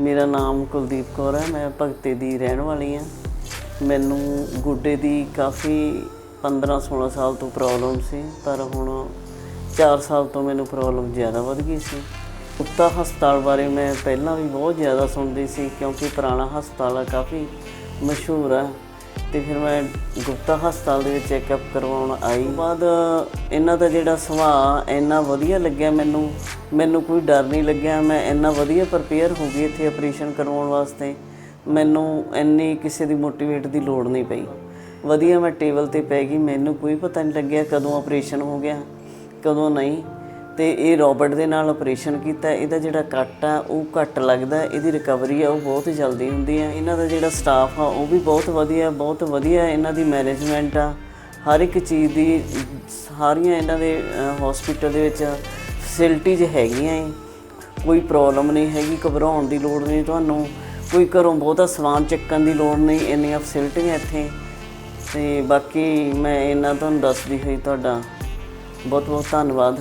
ਮੇਰਾ ਨਾਮ ਕੁਲਦੀਪ ਕੌਰ ਹੈ, ਮੈਂ ਭਗਤੇ ਦੀ ਰਹਿਣ ਵਾਲੀ ਹਾਂ। ਮੈਨੂੰ ਗੁੱਡੇ ਦੀ ਕਾਫੀ 15-16 ਸਾਲ ਤੋਂ ਪ੍ਰੋਬਲਮ ਸੀ, ਪਰ ਹੁਣ 4 ਸਾਲ ਤੋਂ ਮੈਨੂੰ ਪ੍ਰੋਬਲਮ ਜ਼ਿਆਦਾ ਵੱਧ ਗਈ ਸੀ। ਕੁੱਤਾ ਹਸਪਤਾਲ ਬਾਰੇ ਮੈਂ ਪਹਿਲਾਂ ਵੀ ਬਹੁਤ ਜ਼ਿਆਦਾ ਸੁਣਦੀ ਸੀ, ਕਿਉਂਕਿ ਪੁਰਾਣਾ ਹਸਪਤਾਲ ਆ, ਕਾਫੀ ਮਸ਼ਹੂਰ ਹੈ ਤੇ ਫਿਰ ਮੈਂ ਗੁਪਤਾ ਹਸਪਤਾਲ ਦੇ ਵਿੱਚ ਚੈੱਕਅਪ ਕਰਵਾਉਣ ਆਈ। ਬਾਅਦ ਇਹਨਾਂ ਦਾ ਜਿਹੜਾ ਸੁਭਾਅ ਇੰਨਾ ਵਧੀਆ ਲੱਗਿਆ ਮੈਨੂੰ। ਮੈਨੂੰ ਕੋਈ ਡਰ ਨਹੀਂ ਲੱਗਿਆ, ਮੈਂ ਇੰਨਾ ਵਧੀਆ ਪ੍ਰਪੇਅਰ ਹੋ ਗਈ ਇੱਥੇ ਆਪਰੇਸ਼ਨ ਕਰਵਾਉਣ ਵਾਸਤੇ। ਮੈਨੂੰ ਇੰਨੀ ਕਿਸੇ ਦੀ ਮੋਟੀਵੇਟ ਦੀ ਲੋੜ ਨਹੀਂ ਪਈ। ਵਧੀਆ ਮੈਂ ਟੇਬਲ ਤੇ ਪੈ ਗਈ, ਮੈਨੂੰ ਕੋਈ ਪਤਾ ਨਹੀਂ ਲੱਗਿਆ ਕਦੋਂ ਆਪਰੇਸ਼ਨ ਹੋ ਗਿਆ, ਕਦੋਂ ਨਹੀਂ। ਤੇ ਇਹ ਰੋਬਟ ਦੇ ਨਾਲ ਆਪਰੇਸ਼ਨ ਕੀਤਾ, ਇਹਦਾ ਜਿਹੜਾ ਕੱਟ ਆ, ਉਹ ਘੱਟ ਲੱਗਦਾ, ਇਹਦੀ ਰਿਕਵਰੀ ਆ, ਉਹ ਬਹੁਤ ਜਲਦੀ ਹੁੰਦੀ ਆ। ਇਹਨਾਂ ਦਾ ਜਿਹੜਾ ਸਟਾਫ ਆ, ਉਹ ਵੀ ਬਹੁਤ ਵਧੀਆ ਬਹੁਤ ਵਧੀਆ ਇਹਨਾਂ ਦੀ ਮੈਨੇਜਮੈਂਟ ਆ। ਹਰ ਇੱਕ ਚੀਜ਼ ਦੀ, ਸਾਰੀਆਂ ਇਹਨਾਂ ਦੇ ਹਸਪੀਟਲ ਦੇ ਵਿੱਚ ਫੈਸਿਲਿਟੀਜ਼ ਹੈਗੀਆਂ ਏ ਕੋਈ ਪ੍ਰੋਬਲਮ ਨਹੀਂ ਹੈਗੀ, ਘਬਰਾਉਣ ਦੀ ਲੋੜ ਨਹੀਂ ਤੁਹਾਨੂੰ। ਕੋਈ ਘਰੋਂ ਬਹੁਤਾ ਸਮਾਨ ਚੱਕਣ ਦੀ ਲੋੜ ਨਹੀਂ, ਇੰਨੀਆਂ ਫੈਸਿਲਿਟੀਆਂ ਇੱਥੇ। ਤੇ ਬਾਕੀ ਮੈਂ ਇਹਨਾਂ ਤੁਹਾਨੂੰ ਦੱਸਦੀ ਹੋਈ ਤੁਹਾਡਾ ਬਹੁਤ ਬਹੁਤ ਧੰਨਵਾਦ।